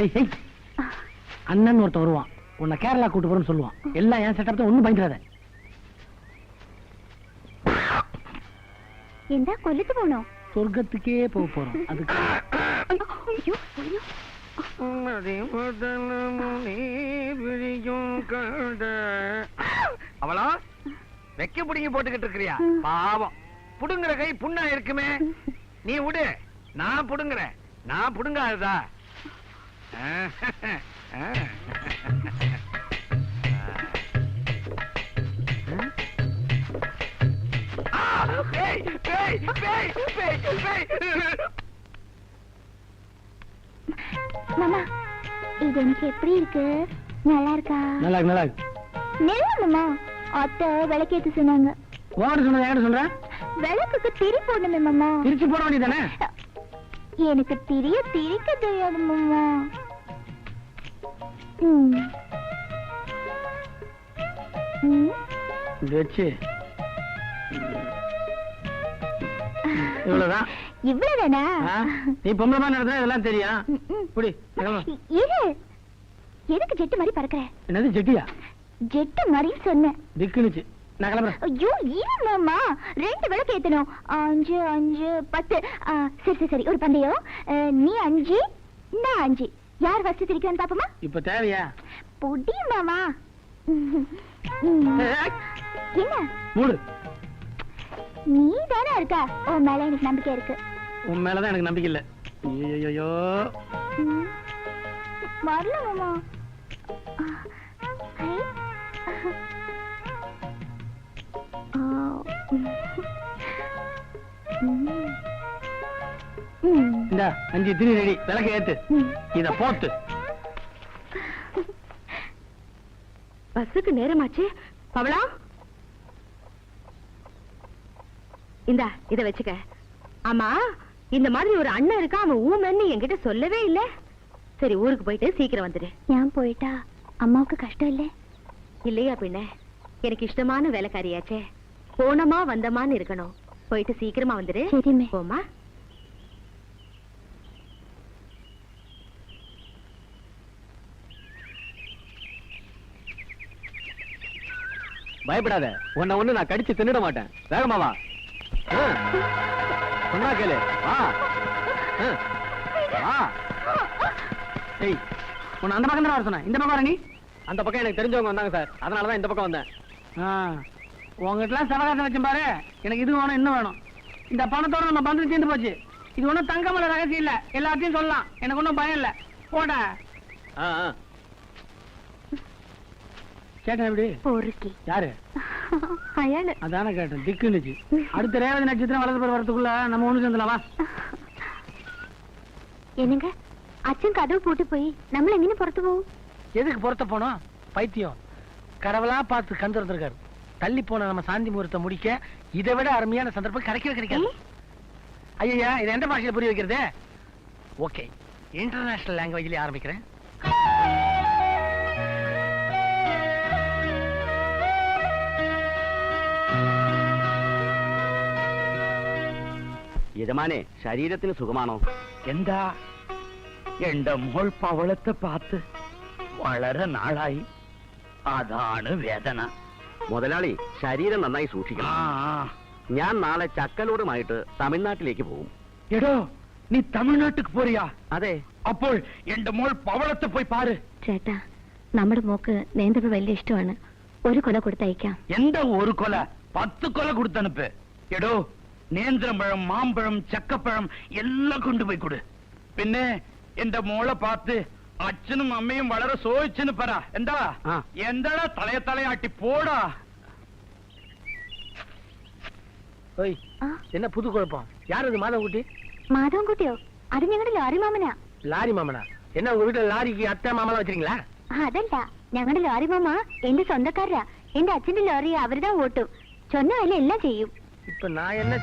ஏய், ஏய். அண்ணன் ஒருத்தன் வருவான் உன்னை கேரளா கூட்டு போறேன்னு சொல்லுவான் எல்லாம் என் செட்டப் தான் ஒண்ணும் பயந்துடாத എന്താ കൊല്ലത്ത് പോണോ சொர்க்கத்துக்கே போக போறோம் அதுக்கு അയ്യോ അയ്യോ அவளா வெக்க புடிங்கி போட்டுக்கிட்டு இருக்கிறியா பாவம் புடுங்குற கை புண்ணா இருக்குமே நீ விடு நான் புடுங்குறேன் நான் புடுங்காததா மாமா இது எனக்கு எப்படி இருக்கு? நல்லா இருக்கா? நல்லா இருக்கு, நல்லா இருக்கு. நெல்ல மாமா அத்தை விளக்கேத்து சொன்னாங்க. உன்கிட்ட சொன்னது என்கிட்ட சொல்றேன் விளக்குக்கு திரி போடணுமே மாமா. திருச்சி போட வேண்டியதானே எனக்கு திரிய திரிக்க தெரியாது மாமா. வச்சு. இவ்வளவுதான். இவ்வளவுதானா? நீ பொம்பளை மாதிரி நடந்தா இதெல்லாம் தெரியும். புடி. இரு. எதுக்கு ஜெட்டு மாதிரி பறக்குற? என்னது ஜெட்டியா? ஜெட்டு மாதிரி சொன்னேன் திக்குனுச்சு. நான் கிளம்புறேன். ஐயோ இரு மாமா. ரெண்டு விளக்கு ஏத்தணும். அஞ்சு அஞ்சு பத்து. சரி சரி சரி. ஒரு பந்தயம். நீ அஞ்சு நான் அஞ்சு. யார் ஃபர்ஸ்ட் திரிக்கிறான்னு பாப்போமா இப்ப தேவையா? பொடி மாமா. என்ன? மூடு. நீ தானே இருக்கா? உன் மேல எனக்கு நம்பிக்கை இருக்கு. உன் மேலதான் எனக்கு நம்பிக்கை இல்ல. ஐயோ. வரல மாமா. ஐ. இந்த அஞ்சு திரி ரெடி. விளக்க ஏத்து. இத போட்டு. பஸ்ஸுக்கு நேரமாச்சு. பவளா? இந்த இத வச்சுக்க. ஆமா இந்த மாதிரி ஒரு அண்ணன் இருக்கா அவன் ஊமன்னு என்கிட்ட சொல்லவே இல்ல. சரி ஊருக்கு போயிட்டு சீக்கிரம் வந்துடு. ஏன் போயிட்டா அம்மாவுக்கு கஷ்டம் இல்ல இல்லையா பின்ன? எனக்கு இஷ்டமான வேலைக்காரியாச்சே. போனமா வந்தமான்னு இருக்கணும். போயிட்டு சீக்கிரமா வந்துடு. போமா பயப்படாத. உன்னை ஒண்ணு நான் கடிச்சு தின்னுட மாட்டேன். வேகமா வா. சொன்னா கேளு. வா. ஆ. வா. ஏய் உன்னை அந்த பக்கம் தான் வர சொன்னேன் இந்த பக்கம் வர நீ? அந்த பக்கம் எனக்கு தெரிஞ்சவங்க வந்தாங்க சார். அதனாலதான் இந்த பக்கம் வந்தேன். ஆ. உங்ககிட்டலாம் சவகாசம் வச்சேன் பாரு. எனக்கு இது வேணும் இன்னும் வேணும். இந்த பணத்தோட நம்ம பந்து தீர்ந்து போச்சு. இது ஒண்ணும் தங்கமல ரகசியம் இல்ல. எல்லாத்தையும் சொல்லலாம். எனக்கு ஒண்ணும் பயம் இல்ல. போட. ஆ, ஆ. கேட்டேன் எப்படி பொறுக்கி. யாரு? அயாளு அதானே கேட்டேன் திக்குனுச்சு அடுத்த ரேவதி நட்சத்திரம் வலது பேர் வரதுக்குள்ள நம்ம ஒண்ணு சேர்ந்துலாம் வா. என்னங்க? அச்சன் கதவு போட்டு போய் நம்மள எங்கன்னு புறத்து போவோம்? எதுக்கு பொறுத்த போனோம்? பைத்தியம். கடவுளா பார்த்து கண் திறந்திருக்காரு. தள்ளி போன நம்ம சாந்தி முகூர்த்தத்தை முடிக்க இதை விட அருமையான சந்தர்ப்பம் கிடைக்கவே கிடைக்காது. ஐயா இதை எந்த பாஷையில புரிய வைக்கிறது? ஓகே இன்டர்நேஷனல் லாங்குவேஜ்லயே ஆரம்பிக்கிறேன். യജമാനെ ശരീരത്തിന് സുഖമാണോ? എന്താ? എന്റെ മോൾ പവളത്തെ പാത്ത് വളരെ നാളായി. അതാണ് വേദന. മുതലാളി ശരീരം നന്നായി സൂക്ഷിക്കണം. ആ. ഞാൻ നാളെ ചക്കലോടുമായിട്ട് തമിഴ്നാട്ടിലേക്ക് പോകും. എടോ നീ തമിഴ്നാട്ടിക്ക് പോറിയാ? അതെ. അപ്പോൾ എന്റെ മോൾ പവളത്തെ പോയി പാര്. ചേട്ടാ നമ്മുടെ മോക്ക് നേന്തപ്പ് വലിയ ഇഷ്ടമാണ്. ഒരു കൊല കൊടുത്തയക്കാം. എന്താ ഒരു കൊല? പത്ത് കൊല കൊടുത്തനുപ്പ്. എടോ നേന്ത്രപ്പഴം മാമ്പഴം ചക്കപ്പഴം എല്ലാം കൊണ്ടുപോയി കൊടു പിന്നെ എന്റെ മോളെ പാത്ത് അച്ഛനും അമ്മയും വളരെ സോയിച്ചെന്ന് പറ എന്താ ആ. എന്താടാ തലയെ തലയാട്ടി പോടാ ஓய் ആ என்ன புது குழப்பம் யார் இது மாதவ குட்டி മാധവൻകുട്ടിയോ അത് ഞങ്ങളുടെ ലോറി മാമനാ லாரி மாமனா என்ன உங்க வீட்டுல லாரிக்கு அத்தை மாமலாம் வச்சிருக்கீங்களா അതല്ല ഞങ്ങളുടെ ലോറി മാമ എന്റെ സ്വന്തക്കാരാ എന്റെ അച്ഛന്റെ ലോറി അവരുതാ ഓട്ടും ചൊന്ന വില എല്ലാം ചെയ്യും இப்ப நான் என்ன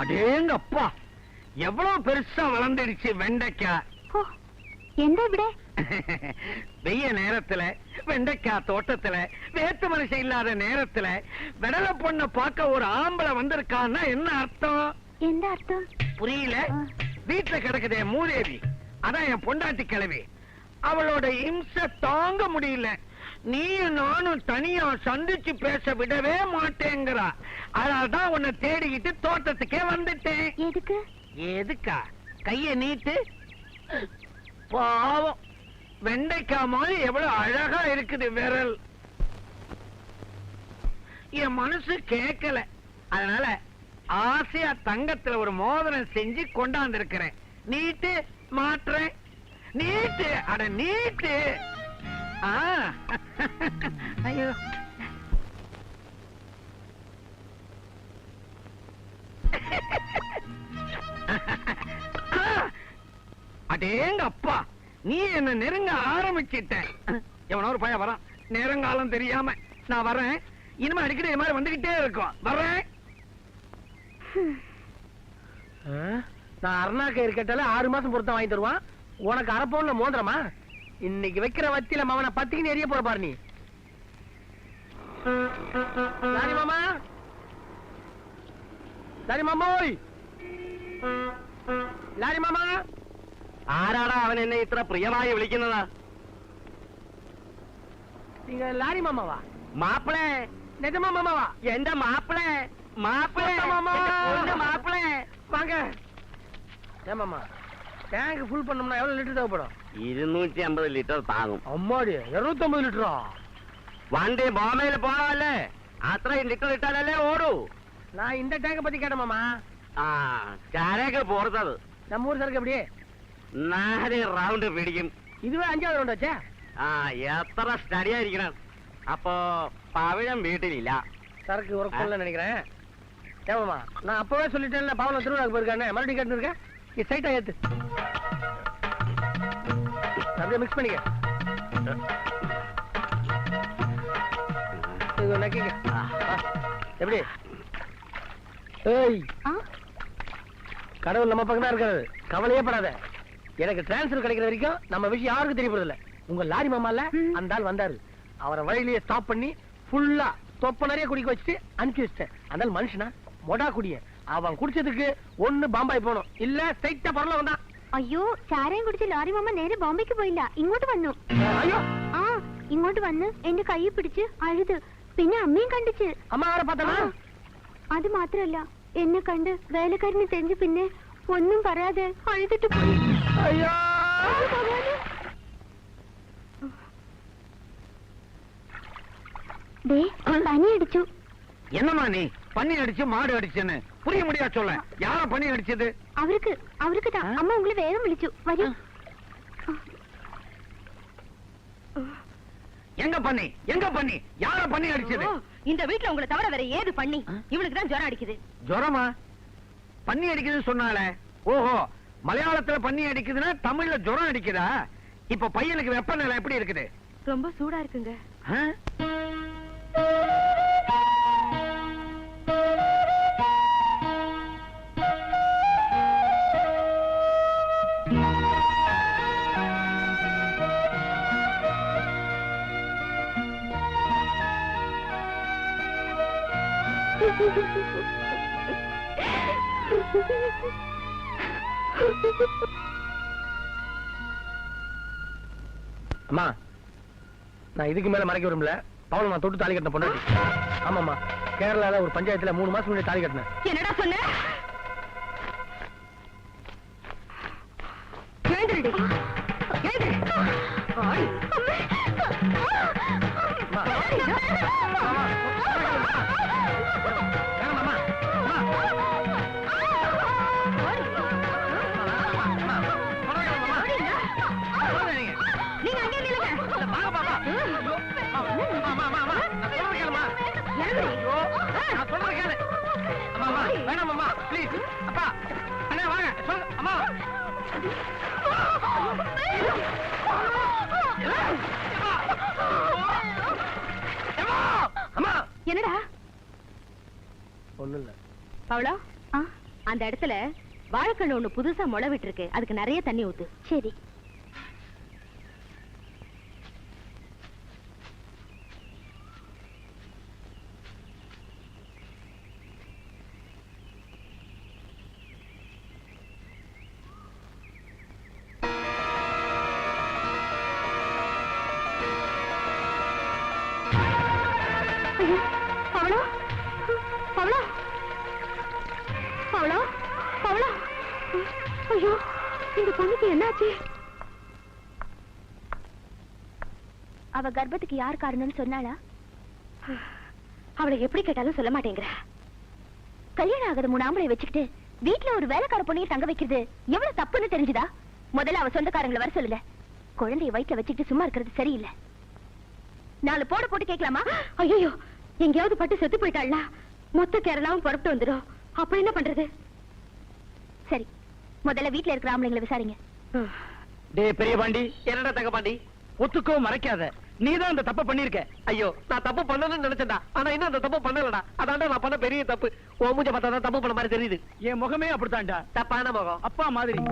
அடேங்க அப்பா எவ்வளவு பெருசா வளர்ந்துடுச்சு வெண்டைக்கா வெய்ய நேரத்துல வெண்டைக்காய் தோட்டத்துல வேத்து மனுஷன் இல்லாத நேரத்துல விடல பொண்ண பார்க்க ஒரு ஆம்பளை வந்திருக்கான்னா என்ன அர்த்தம்? எந்த அர்த்தம்? புரியல. வீட்டுல கிடக்குதே மூதேவி. அதான் என் பொண்டாட்டி கிழவி. அவளோட இம்ச தாங்க முடியல. நீயும் நானும் தனியா சந்திச்சு பேச விடவே மாட்டேங்கிறா. அதனால்தான் உன்னை தேடிக்கிட்டு தோட்டத்துக்கே வந்துட்டேன். எதுக்கு? எதுக்கா? கைய நீட்டு. பாவம். வெண்டைக்காய் மாதிரி எவ்வளவு அழகா இருக்குது விரல். என் மனசு கேட்கல அதனால ஆசையா தங்கத்துல ஒரு மோதிரம் செஞ்சு கொண்டாந்து இருக்கிறேன் நீட்டு மாற்றேன். நீட்டு அட நீட்டு. ஐயோ. அடேங்க அப்பா நீ என்ன நெருங்க ஆரம்பிச்சிட்ட. எவனோ ஒரு பையன் வரான். நேரங்காலம் தெரியாம. நான் வரேன் இனிமே அடிக்கடி இது மாதிரி வந்துகிட்டே இருக்கும். வரேன் ஆ? நான் அருணா கயிறு கேட்டாலே ஆறு மாசம் பொருத்தம் வாங்கி தருவான் உனக்கு அரை பவுன்ல மோதிரமா இன்னைக்கு வைக்கிற வத்தியில மவனை பத்திக்கு எரிய போற பாரு நீ லாரி மாமா லாரி மாமா ஓய் லாரி மாமா ആരാടാ അവൻ എന്നെ ഇത്ര പ്രിയമായി വിളിക്കുന്നത് நீங்க லாரி மாமாவா മാപ്പിളെ நிஜமா மாமாவா എന്റെ മാപ്പിളെ മാപ്പിളെ കൊത്ത മാമാ. എന്റെ പൊന്നു മാപ്പിളെ வாங்க ஏன் மாமா டேங்க் ஃபுல் பண்ணோம்னா எவ்வளவு லிட்டர் தேவைப்படும் ഇരുന്നൂറ്റി അമ്പത് ലിറ്റർ താങ്ങും அம்மாடி இருநூத்தம்பது லிட்டரா വണ്ടി ബോംബെയിൽ പോണമല്ലേ അത്രയും ലിറ്റർ ഇട്ടാലല്ലേ ഓടൂ நான் இந்த டேங்க பத்தி கேட்டேன் மாமா ആ ചാരയൊക്കെ പോർത്തത് நம்ம ஊர் சரக்கு எப்படி നാല് റൗണ്ട് പിടിക്കും இதுவே அஞ்சாவது ரவுண்ட் ஆச்சே ആ എത്ര സ്റ്റഡി ആയിരിക്കണം അപ്പോ പവിഴം വീട്ടിലില്ല சரக்கு ஒர்க் பண்ணல நினைக்கிறேன் ஏமாமா நான் அப்பவே சொல்லிட்டேன்ல பாவன திருவிழாக்கு போயிருக்கானே மறுபடியும் கேட்டு இருக்கேன் நீ சைட்டா ஏத்து அப்படியே மிக்ஸ் பண்ணிக்க. நக்கிக்க. எப்படி? ஏய். கடவுள் நம்ம பக்கம் தான் இருக்காரு. கவலையே படாத. எனக்கு டிரான்ஸ்ஃபர் கிடைக்கிற வரைக்கும் நம்ம விஷயம் யாருக்கும் தெரியப்படுறது இல்ல உங்க லாரி மாமால. அந்த ஆள் வந்தாரு. அவரை வழியிலேயே ஸ்டாப் பண்ணி ஃபுல்லா தொப்ப நிறைய குடிக்க வச்சுட்டு அனுப்பிச்சு வச்சிட்டேன். அந்த மனுஷனா? மொடா குடிய அவன் குடிச்சதுக்கு ஒண்ணு பாம்பாய் போகணும் இல்ல ஸ்ட்ரைட்டா பரல வந்தான் അയ്യോ ചാരയും കുടിച്ച് ലോറി മാമ നേരെ ബോംബെക്ക് പോയില്ല ഇങ്ങോട്ട് വന്നു ஐயோ ആ ഇങ്ങോട്ട് വന്ന് എന്റെ കൈ പിടിച്ച് അഴുത് പിന്നെ അമ്മയും കണ്ടിച്ച് அம்மா அவரை பார்த்தானா അത് മാത്രല്ല എന്നെ കണ്ട് വേലക്കാരനെ തെഞ്ച് പിന്നെ ഒന്നും പറയാതെ അഴുതിട്ട് പോയി ஐயோ ദേ പനി അടിച്ചു என்னமா நீ? பண்ணி அடிச்சு மாடு அடிச்சேன்னு. புரிய முடியா சொல்ல. யார பண்ணி அடிச்சது? அவருக்கு அவருக்கு தான். அம்மா உங்களை வேகம் விழிச்சு. வரி எங்க பண்ணி எங்க பண்ணி யார பண்ணி அடிச்சது? இந்த வீட்டுல உங்களை தவிர வேற ஏது பண்ணி இவளுக்கு தான் ஜுரம் அடிக்குது. ஜுரமா? பண்ணி அடிக்குதுன்னு சொன்னால ஓஹோ மலையாளத்துல பண்ணி அடிக்குதுன்னா தமிழ்ல ஜுரம் அடிக்குதா? இப்ப பையனுக்கு வெப்பநிலை எப்படி இருக்குது? ரொம்ப சூடா இருக்குங்க. அம்மா நான் இதுக்கு மேல மறைக்க விரும்பல. பவுன் நான் தொட்டு தாலி கட்டின பொண்டாட்டி. ஆமாம்மா கேரளால ஒரு பஞ்சாயத்துல மூணு மாசம் முன்னாடி தாலி கட்டினேன். என்னடா சொன்ன? நான் சொல்றதை கேளு. அம்மா, அம்மா, வேணாம், அம்மா, please. அப்பா, அண்ணா, வாங்க, சொல்லுங்க, அம்மா. அம்மா, அம்மா. என்னடா ஒண்ணும் இல்ல அந்த இடத்துல வாழைக்கண்ணு ஒண்ணு புதுசா முளை விட்டுருக்கு அதுக்கு நிறைய தண்ணி ஊத்து சரி பொண்ணுக்கு என்னாச்சு? அவ கர்ப்பத்துக்கு யார் காரணம்னு சொன்னாளா? அவளை எப்படி கேட்டாலும் சொல்ல மாட்டேங்கிற. கல்யாணம் ஆகாத மூணு ஆம்பளை வச்சுக்கிட்டு வீட்டுல ஒரு வேலைக்கார பொண்ணையும் தங்க வைக்கிறது எவ்வளவு தப்புன்னு தெரிஞ்சுதா? முதல்ல அவ சொந்தக்காரங்களை வர சொல்லுங்க குழந்தைய வயிற்றுல வச்சுக்கிட்டு சும்மா இருக்கிறது சரியில்லை. நாலு போட போட்டு கேட்கலாமா? ஐயோ எங்கேயாவது பட்டு செத்து போயிட்டாள்னா மொத்த கேரளாவும் புறப்பட்டு வந்துடும். அப்ப என்ன பண்றது? சரி முதல்ல வீட்ல இருக்கிற ஆம்பளைங்களை விசாரிங்க. டேய் பெரிய பாண்டி என்னடா தங்க பாண்டி? ஒத்துக்கோ மறைக்காத. நீதான் அந்த தப்ப பண்ணிருக்க. ஐயோ நான் தப்பு பண்ணணும்னு நினைச்சேன்டா. ஆனா இன்னும் அந்த தப்பு பண்ணலடா. அதான்டா நான் பண்ண பெரிய தப்பு. உன் மூஞ்ச பார்த்தா தப்பு பண்ண மாதிரி தெரியுது. என் முகமே அப்படித்தான்டா. தப்பான முகம். அப்பா மாதிரி.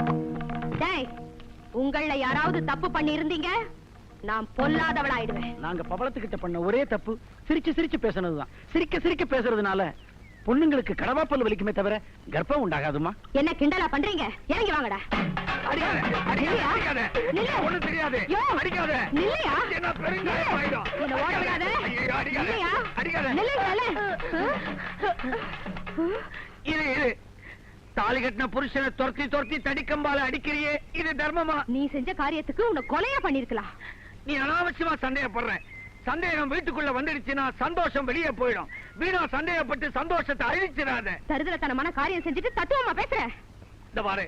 டேய் உங்கள யாராவது தப்பு பண்ணி இருந்தீங்க நான் பொல்லாதவளாயிடுவேன். நாங்க பவளத்துக்கிட்ட பண்ண ஒரே தப்பு. சிரிச்சு சிரிச்சு பேசுனதுதான். சிரிக்க சிரிக்க பேசுறதுனால பொண்ணுங்களுக்கு கடவாப்பல் வலிக்குமே தவிர கர்ப்பம் உண்டாகாதுமா என்ன கிண்டலா பண்றீங்க? இறங்கி வாங்கடா. தாலி கட்டின புருஷனை துரத்தி துரத்தி தடிக்கம்பால அடிக்கிறியே. இது தர்மமா? நீ செஞ்ச காரியத்துக்கு உன்னை கொலையா பண்ணிருக்கலாம் நீ அனாவசியமா சந்தேகப்படுற. சந்தேகம் வீட்டுக்குள்ள வந்துடுச்சுன்னா சந்தோஷம் வெளியே போயிடும். வீணா சந்தேகப்பட்டு சந்தோஷத்தை அழிச்சிடாத. தருதலத்தனமான காரியம் செஞ்சுட்டு தத்துவமா பேசுற? இந்த பாரு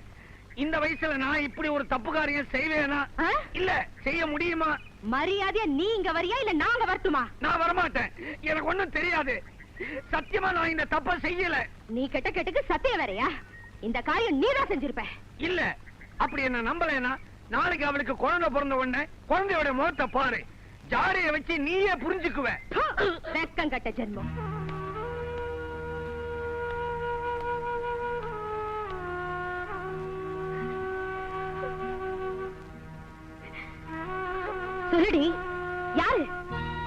இந்த வயசுல நான் இப்படி ஒரு தப்பு காரியம் செய்வேனா? இல்ல செய்ய முடியுமா? மரியாதையா நீ இங்க வரியா இல்ல நாங்க வரட்டுமா? நான் வரமாட்டேன். எனக்கு ஒண்ணும் தெரியாது. சத்தியமா நான் இந்த தப்ப செய்யல. நீ கெட்ட கெட்டுக்கு சத்தியம் வேறயா? இந்த காரியம் நீதான் செஞ்சிருப்ப. இல்ல அப்படி என்ன நம்பலைன்னா நாளைக்கு அவளுக்கு குழந்தை பிறந்த உடனே குழந்தையோட முகத்தை பாரு. ஜாரைய வச்சு நீயே புரிஞ்சுக்குவ. வெக்கம் கட்ட ஜென்மம். சொல்லுடி யாரு?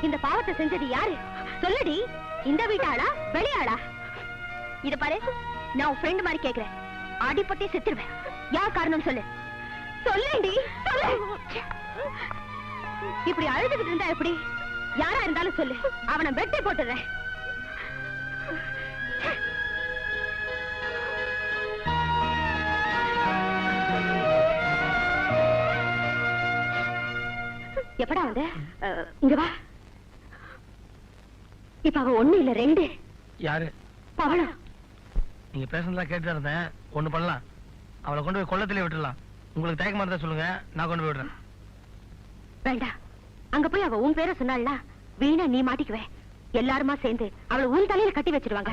இந்த பாவத்தை செஞ்சது யாரு? சொல்லுடி இந்த வீட்டாளா வெளியாளா? இத பாரு நான் உன் ஃப்ரெண்ட் மாதிரி கேக்குறேன். அடிபட்டே செத்துருவேன். யார் காரணம் சொல்லு. சொல்லேண்டி சொல்லு. இப்படி அழுதுகிட்டு இருந்தா எப்படி? யாரா இருந்தாலும் சொல்லு. அவனை வெட்டி போட்டுறேன். எப்படா வந்த? இங்க வா. இப்ப அவ ஒண்ணு இல்ல ரெண்டு. யாரு? பவளம் நீங்க பேசுனதெல்லாம் கேட்டு தான் இருந்தேன். ஒண்ணு பண்ணலாம். அவளை கொண்டு போய் கொள்ளத்திலே விட்டுடலாம். உங்களுக்கு தயக்கமா இருந்தா சொல்லுங்க. நான் கொண்டு போய் விடுறேன். வேண்டாம் அங்க போய் அவ உன் பேரை சொன்னாள்ல? வீணா நீ மாட்டிக்குவே. எல்லாருமா சேர்ந்து அவளை உன் தலையில கட்டி வச்சிருவாங்க.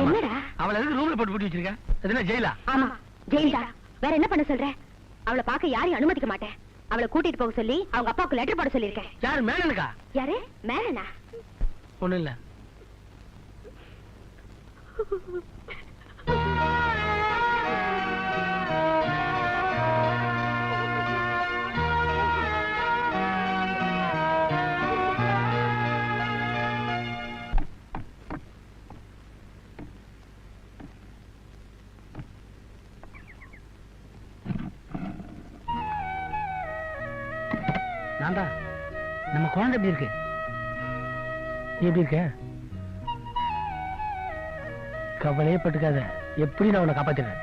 என்னடா? அவளை எதுக்கு ரூம்ல போட்டு பூட்டி வச்சிருக்க? என்ன ஜெயிலா? ஆமா ஜெயில்டா வேற என்ன பண்ண சொல்ற? அவளை பார்க்க யாரையும் அனுமதிக்க மாட்டேன். அவளை கூட்டிட்டு போக சொல்லி அவங்க அப்பாவுக்கு லெட்டர் போட சொல்லியிருக்கேன். யார் மேலனுக்கா யாரு? மேலனா இல்ல. எப்படி இருக்கு. நீ எப்படி இருக்க? கவலையே பட்டுக்காத. எப்படி நான் உன்னை காப்பாத்துறேன்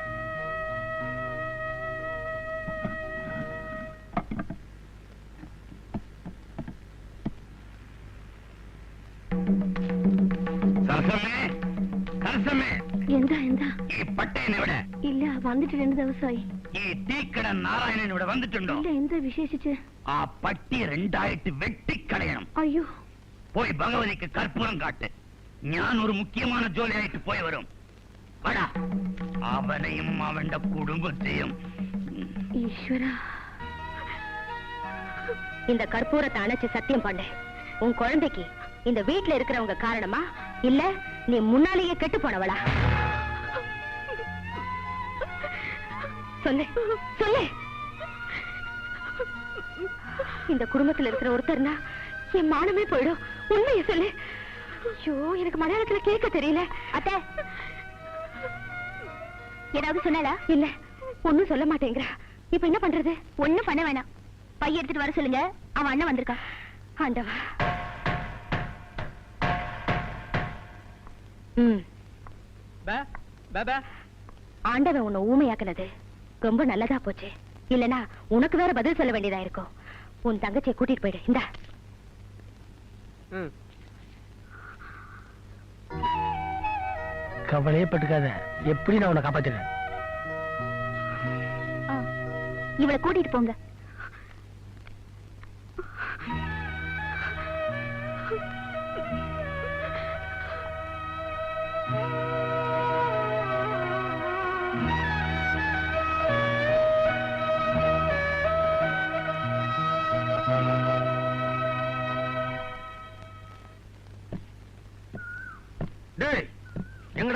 വന്നിട്ട് രണ്ട് ദിവസമായി ഈ തീക്കട നാരായണൻ ഇവിടെ വന്നിട്ടുണ്ടോ ഇല്ല എന്താ വിശേഷിച്ച് ആ പട്ടി രണ്ടായിട്ട് വെട്ടിക്കളയണം അയ്യോ പോയി ഭഗവതിക്ക് കർപ്പൂരം കാട്ട് ഞാൻ ഒരു മുഖ്യമാണ് ജോലിയായിട്ട് പോയവരും വടാ അവനെയും അവന്റെ കുടുംബത്തെയും ஈஸ்வரா இந்த கற்பூரத்தை அணைச்சு சத்தியம் பண்ணு உன் குழந்தைக்கு இந்த வீட்டுல இருக்கிறவங்க காரணமா இல்ல நீ முன்னாலேயே கெட்டு போனவளா சொல்லு சொல்லு. இந்த குடும்பத்துல இருக்கிற ஒருத்தர்னா என் மானமே போயிடும். உண்மையை சொல்லு. ஐயோ எனக்கு மலையாளத்துல கேட்க தெரியல. அத்தை. ஏதாவது சொன்னாலா இல்ல ஒண்ணும் சொல்ல மாட்டேங்கிறா. இப்ப என்ன பண்றது? ஒண்ணும் பண்ண வேணாம். பைய எடுத்துட்டு வர சொல்லுங்க. அவன் அண்ணன் வந்திருக்கான். ஆண்டவா. ஆண்டவன் உன்னை ஊமையாக்குனது. ரொம்ப நல்லதா போச்சு. இல்லனா உனக்கு வேற பதில் சொல்ல வேண்டியதா இருக்கும். உன் தங்கச்சியை கூட்டிட்டு போயிடு. இந்தா. கவலையே பட்டுக்காத. எப்படி நான் உன்னை காப்பாத்தினேன் ஆ, இவளை கூட்டிட்டு போங்க.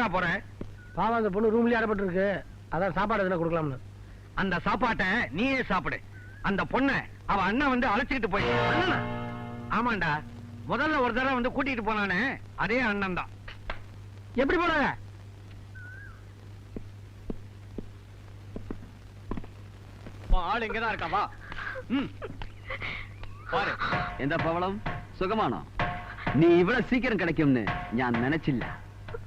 எங்கடா போற பாவம் அந்த பொண்ணு ரூம்லயே அடப்பட்டு அதான் சாப்பாடு எதுனா கொடுக்கலாம்னு. அந்த சாப்பாட்டை நீயே சாப்பிடு. அந்த பொண்ணை அவ அண்ணன் வந்து அழைச்சிக்கிட்டு போய் அண்ணனா? ஆமாண்டா. முதல்ல ஒரு தடவை வந்து கூட்டிட்டு போனானே அதே அண்ணன் தான். எப்படி போன? ஆள் இங்கதான் இருக்காவா ம். பாரு. எந்த பவளம்? சுகமானோம் நீ இவ்வளவு சீக்கிரம் கிடைக்கும்னு நான் நினைச்சில்ல.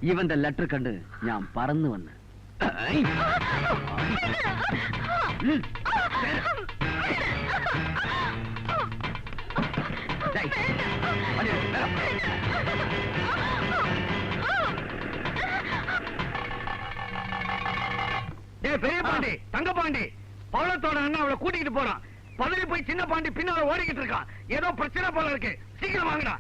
ഇവന്റെ ലെറ്റർ കണ്ട് ഞാൻ പറന്നു വന്ന് டேய் பெரிய பாண்டி தங்க பாண்டி பவளத்தோட அண்ணன் அவளை கூட்டிட்டு போறான் பதவி போய் சின்ன பாண்டி பின்னால ஓடிக்கிட்டு இருக்கான் ஏதோ பிரச்சனை போல இருக்கு சீக்கிரம் வாங்கடா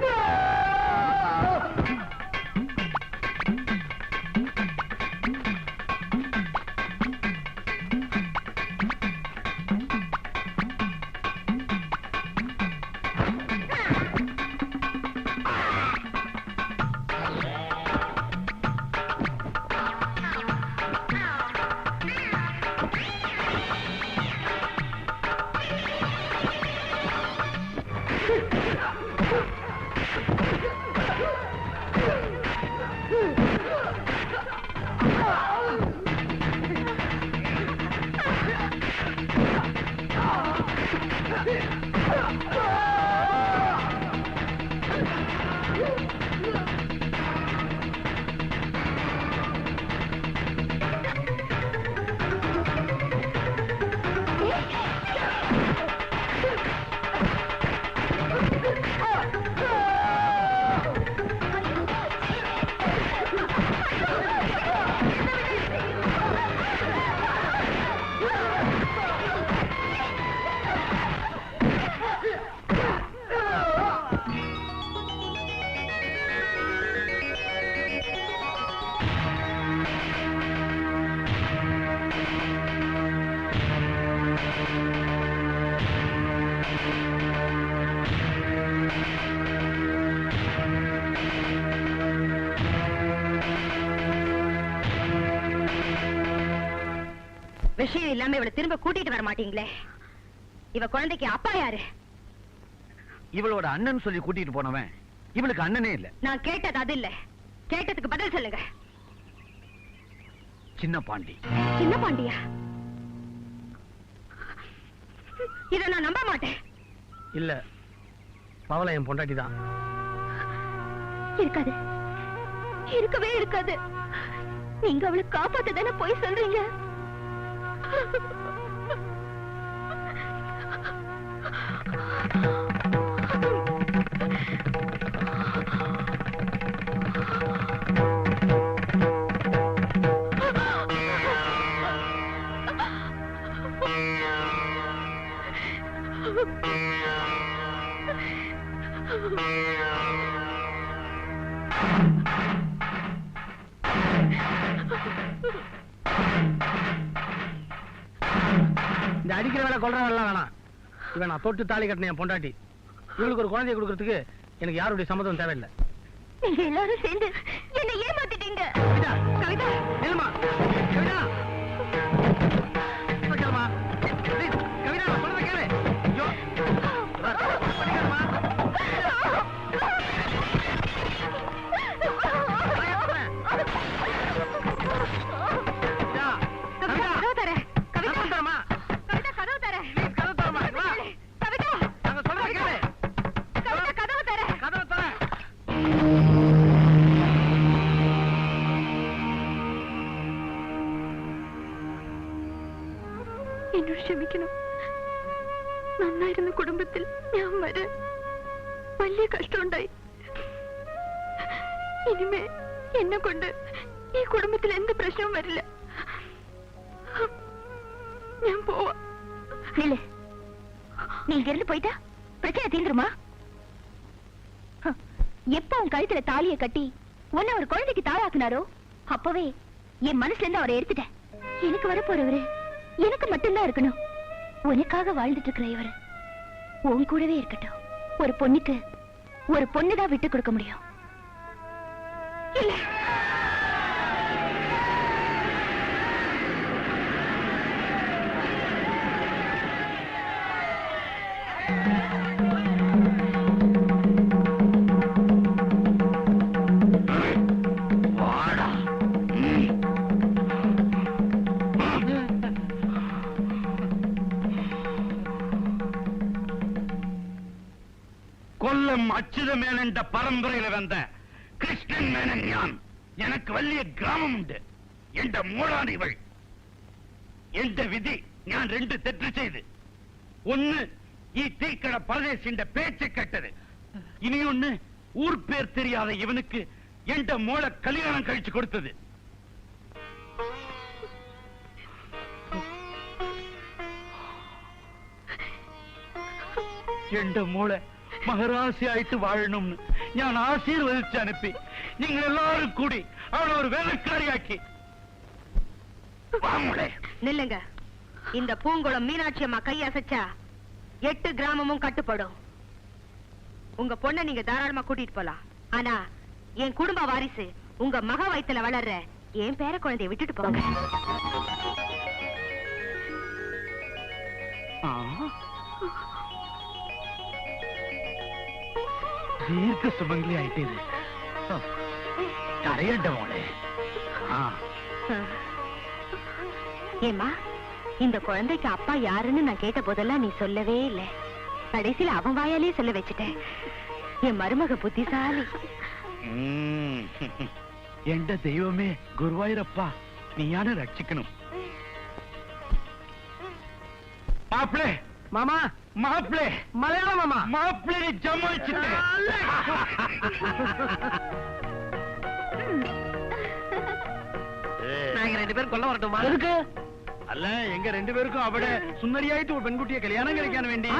No! விஷயம் இல்லாம இவளை திரும்ப கூட்டிட்டு வர மாட்டீங்களே? இவ குழந்தைக்கு அப்பா யாரு? இவளோட அண்ணன் சொல்லி கூட்டிட்டு போனவன். இவளுக்கு அண்ணனே இல்ல. நான் கேட்டது அது இல்ல. கேட்டதுக்கு பதில் சொல்லுங்க. சின்ன பாண்டி. சின்ன பாண்டியா? இத நான் நம்ப மாட்டேன். இல்ல பவள என் பொண்டாட்டி தான். இருக்காது. இருக்கவே இருக்காது. நீங்க அவளை காப்பாத்த தானே போய் சொல்றீங்க? Thank you. இவன் நான் தொட்டு தாலி கட்டின என் பொண்டாட்டி. இவளுக்கு ஒரு குழந்தைய கொடுக்கறதுக்கு எனக்கு யாருடைய சம்மதம் தேவையில்லை. நீங்க எல்லாரும் சேர்ந்து என்ன ஏமாத்திட்டீங்க. ക്ഷമിക്കണം നന്നായിരുന്ന കുടുംബത്തിൽ ഞാൻ വരെ വലിയ കഷ്ടമുണ്ടായി ഇനിമേ എന്നെ കൊണ്ട് ഈ കുടുംബത്തിൽ എന്ത് പ്രശ്നവും വരില്ല ഞാൻ പോവാ നില്ല நீ இங்க இருந்து போயிட்டா பிரச்சனை தீந்துருமா ஹ, எப்ப உன் கழுத்துல தாலிய கட்டி உன்னை ஒரு குழந்தைக்கு தாளாக்குனாரோ அப்பவே என் மனசுல இருந்து அவரை எடுத்துட்டேன் எனக்கு வர போறவரு எனக்கு மட்டும்தான் இருக்கணும். உனக்காக வாழ்ந்துட்டு இருக்கிற இவர். உன் கூடவே இருக்கட்டும். ஒரு பொண்ணுக்கு ஒரு பொண்ணுதான் விட்டு கொடுக்க முடியும். இல்ல இந்த பரம்பரையில வந்த கிருஷ்ணன் மேனன் எனக்கு வலிய கிராமம் உண்டு. எந்த மூலானிவள் எந்த விதி நான் ரெண்டு தெற்று செய்து. ஒன்னு தீக்கட பரதேஷ் என்ற பேச்சு கட்டது. இனி ஒன்னு ஊர் பேர் தெரியாத இவனுக்கு எந்த மூல கல்யாணம் கழிச்சு கொடுத்தது. எந்த மூளை മഹരാശിയായിട്ട് വാഴണമെന്ന് ഞാൻ ആശീർവദിച്ച് അനുപ്പി നിങ്ങൾ എല്ലാവരും കൂടി അവളെ ഒരു വേലക്കാരിയാക്കി വാ മോളെ நில்லுங்க இந்த பூங்குளம் மீனாட்சி அம்மா கை அசைச்சா எட்டு கிராமமும் கட்டுப்படும் உங்க பொண்ணை நீங்க தாராளமா கூட்டிட்டு போலாம் ஆனா என் குடும்ப வாரிசு உங்க மக வயித்துல வளர்ற என் பேர குழந்தைய விட்டுட்டு போங்க ആ ದೀರ್ಘ ಸುಮಂಗ್ಲಿ ಆಯ್ತೀರಿ ತಡೆಯಡ್ಡ ಮೋಳೆ ஏமா இந்த குழந்தைக்கு அப்பா யாருன்னு நான் கேட்ட போதெல்லாம் நீ சொல்லவே இல்லை. கடைசியில அவன் வாயாலே சொல்ல வச்சுட்டேன். என் மருமக புத்திசாலி. எந்த தெய்வமே குருவாயூரப்பா நீயான ரட்சிக்கணும். மாப்பிளே மாமா! மாப்பிளே மலையாளமாமா மாப்பிளே ஜமாச்சிட்டு நாங்க ரெண்டு பேரும் கொல்ல வரட்டுமா? இருக்கு அல்ல எங்க ரெண்டு பேருக்கும் அவட சுந்தரியாயிட்டு ஒரு பெண்குட்டியை கல்யாணம் கிடைக்கான வேண்டி.